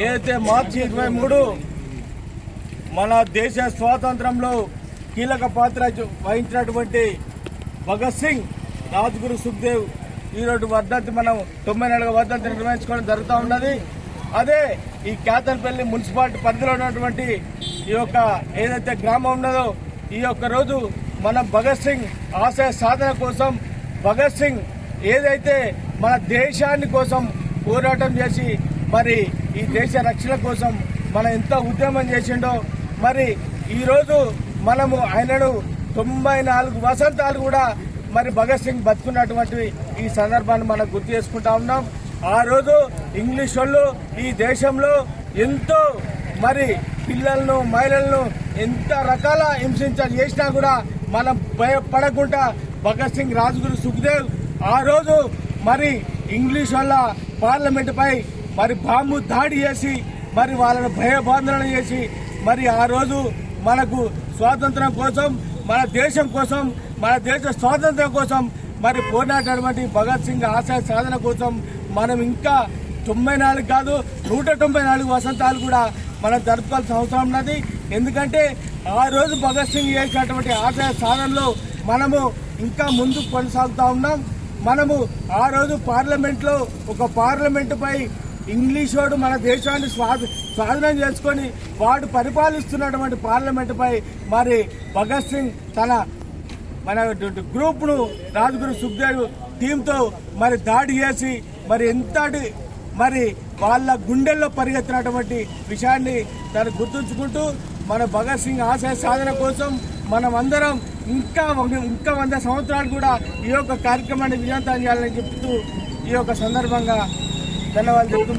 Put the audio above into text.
ఏదైతే మార్చి ఇరవై మూడు మన దేశ స్వాతంత్రంలో కీలక పాత్ర వహించినటువంటి భగత్ సింగ్ రాజ్గురు సుఖ్దేవ్ ఈరోజు వర్ధంతి మనం తొంభై నాలుగు వర్ధంతి నిర్వహించుకోవడం జరుగుతూ ఉన్నది. అదే ఈ కేతన్పల్లి మున్సిపాలిటీ పరిధిలో ఉన్నటువంటి ఈ యొక్క ఏదైతే గ్రామం ఉన్నదో ఈ యొక్క రోజు మనం భగత్ సింగ్ ఆశయ సాధన కోసం భగత్ సింగ్ ఏదైతే మన దేశాన్ని కోసం పోరాటం చేసి మరి ఈ దేశ రక్షణ కోసం మనం ఎంత ఉద్యమం చేసిండో మరి ఈరోజు మనము ఆయనను తొంభై నాలుగు వసంతాలు కూడా మరి భగత్ సింగ్ బతుకున్నటువంటి ఈ సందర్భాన్ని మనం గుర్తు చేసుకుంటా ఉన్నాం. ఆ రోజు ఇంగ్లీష్ వాళ్ళు ఈ దేశంలో ఎంతో మరి పిల్లలను మహిళలను ఎంత రకాల హింసించ చేసినా కూడా మనం భయపడకుండా భగత్ సింగ్ రాజ్గురు సుఖదేవ్ ఆ రోజు మరి ఇంగ్లీష్ వల్ల పార్లమెంట్ పై మరి బాంబు దాడి చేసి మరి వాళ్ళను భయబాంధన చేసి మరి ఆ రోజు మనకు స్వాతంత్రం కోసం మన దేశం కోసం మన దేశ స్వాతంత్రం కోసం మరి పోరాడినటువంటి భగత్ సింగ్ ఆశయ సాధన కోసం మనం ఇంకా తొంభై నాలుగు కాదు నూట తొంభై నాలుగు వసంతాలు కూడా మనం జరుపుకోవాల్సిన అవసరం ఉన్నది. ఎందుకంటే ఆ రోజు భగత్ సింగ్ చేసినటువంటి ఆశయ సాధనలో మనము ఇంకా ముందుకు కొనసాగుతూ ఉన్నాం. మనము ఆ రోజు పార్లమెంట్లో ఒక పార్లమెంటుపై ఇంగ్లీష్ వాడు మన దేశాన్ని స్వాధ స్వాధీనం చేసుకొని వాడు పరిపాలిస్తున్నటువంటి పార్లమెంటుపై మరి భగత్ సింగ్ తన మన గ్రూప్ను రాజగురు సుఖ్దేవ్ టీంతో మరి దాడి చేసి మరి ఎంతటి మరి వాళ్ళ గుండెల్లో పరిగెత్తినటువంటి విషయాన్ని తను గుర్తుంచుకుంటూ మన భగత్ సింగ్ ఆశయ సాధన కోసం మనం అందరం ఇంకా ఇంకా వంద సంవత్సరాలు కూడా ఈ యొక్క కార్యక్రమాన్ని విజయవంతం చేయాలని చెప్తూ ఈ యొక్క సందర్భంగా ధన్యవాదాలు చెప్తూ